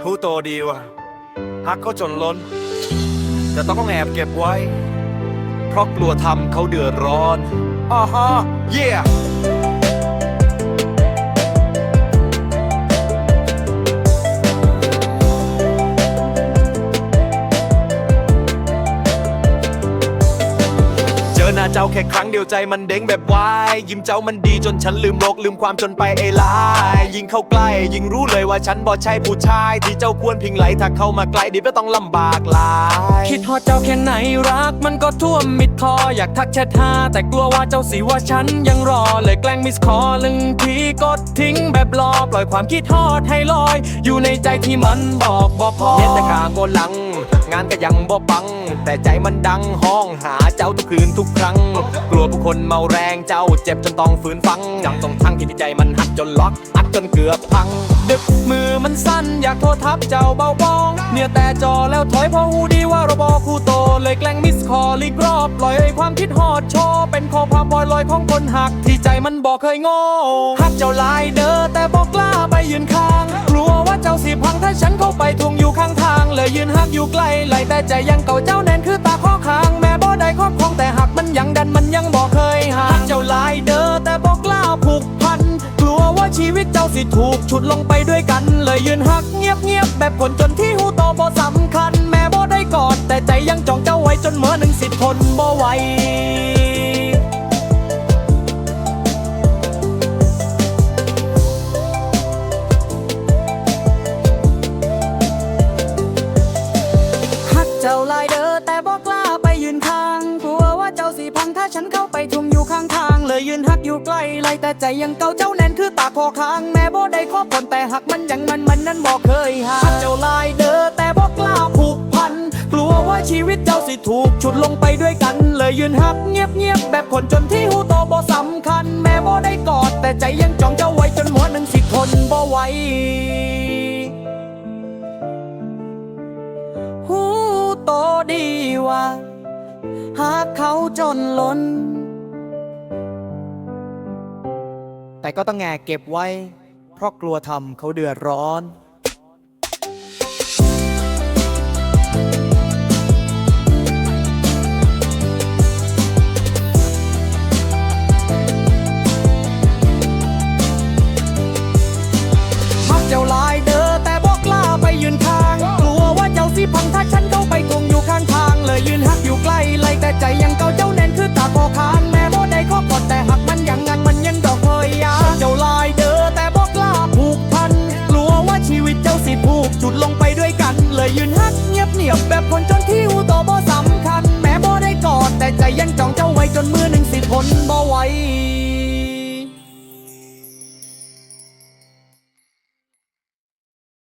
ผู้โตดีว่ะฮักเขาจนล้น แต่ต้องแอบเก็บไว้ เพราะกลัวทำเขาเดือดร้อนอ่าฮะเย่เอหน้าเจ้าแค่ครั้งเดียวใจมันเด้งแบบวายยิ้มเจ้ามันดีจนฉันลืมโลกลืมความจนไปไอ้ลายยิ่งเข้าใกล้ยิ่งรู้เลยว่าฉันบ่ใช่ผู้ชาย ที่เจ้าควรพิงไหลถ้าเข้ามาใกล้ดีไม่ต้องลำบากหลายคิดฮอดเจ้าแค่ไหนรัก มันก็ท่วมมิดคออยากทักแชทหาแต่กลัวว่าเจ้าสิว่าฉันยังรอเลยแกล้งมิสคอลึงทีกดทิ้งแบบรอปล่อยความคิดฮอดให้ลอย อยู่ในใจที่มันบอกบ่พอเย็นแต่ขาโกหลัง งานก็ยังบ่ปัง แต่ใจมันดังห้องหาเจ้าทุกคืนทุกครั้ง กลัวผู้คนเมาแรงเจ้าเจ็บจนต้องฝืนฟังจังต้องทั้งที่ใจมันหักจนล็อกอัดจนเกือบพัง ดึกมือมันสั้นอยากโทรทับเจ้าเบาบอง เนี่ยแต่จอแล้วถอยเพราะหูดีว่าเราบอกคู่โต เลยแกล้งมิสคอลีกรอบปล่อยให้ความคิดฮอดโชเป็นข้อความบอยลอยของคนหักที่ใจมันบอกเคยโง่หักเจ้าลายเด้อแต่บอกกล้าไปยืนข้าง กลัวว่าเจ้าสิพังถ้าฉันเข้าไปทวงอยู่ข้างทาง ยยืนหักอยู่ใกล้ไหลแต่ใจยังเก่าเจ้าแน่นคือตาข้อคางแม่บ่ได้ครอบครองแต่หักมันยังดันมันยังบอกเคยห่างเจ้าหลายเด้อแต่บอกกล้าผูกพัน กลัวว่าชีวิตเจ้าสิถูกฉุดลงไปด้วยกัน เลยยืนหักเงียบเงียบๆแบบคนจนที่หูโตบ่สำคัญ แม่บ่ได้กอดแต่ใจยังจ้องเจ้าไว้จนเหมื่อหนึ่งสิทนบ่ไหว จ้าลายเด้อแต่บอกกล้าไปยืนข้างกลัวว่าเจ้าสิพังถ้าฉันเข้าไปทุ่มอยู่ข้างทาง เลยยืนฮักอยู่ใกล้ไล่แต่ใจยังเก่าเจ้าแน่นคือตาคอค้างแม่บ่ได้ขอผลแต่หักมันยังมันมันนั้นบอกเคยหาฮักเจ้าลายเด้อแต่บอกกล้าผูกพัน กลัวว่าชีวิตเจ้าสิถูกฉุดลงไปด้วยกัน เลยยืนฮักเงียบเงียบๆแบบคนจนที่หูโตบ่สำคัญ แม่บ่ได้กอดแต่ใจยังจ้องเจ้าไว้จนหัวหนึ่งสิทนบ่ไหว โตดีว่าหากเขาจนล้น แต่ก็ต้องแงเก็บไว้ เพราะกลัวทำเขาเดือดร้อน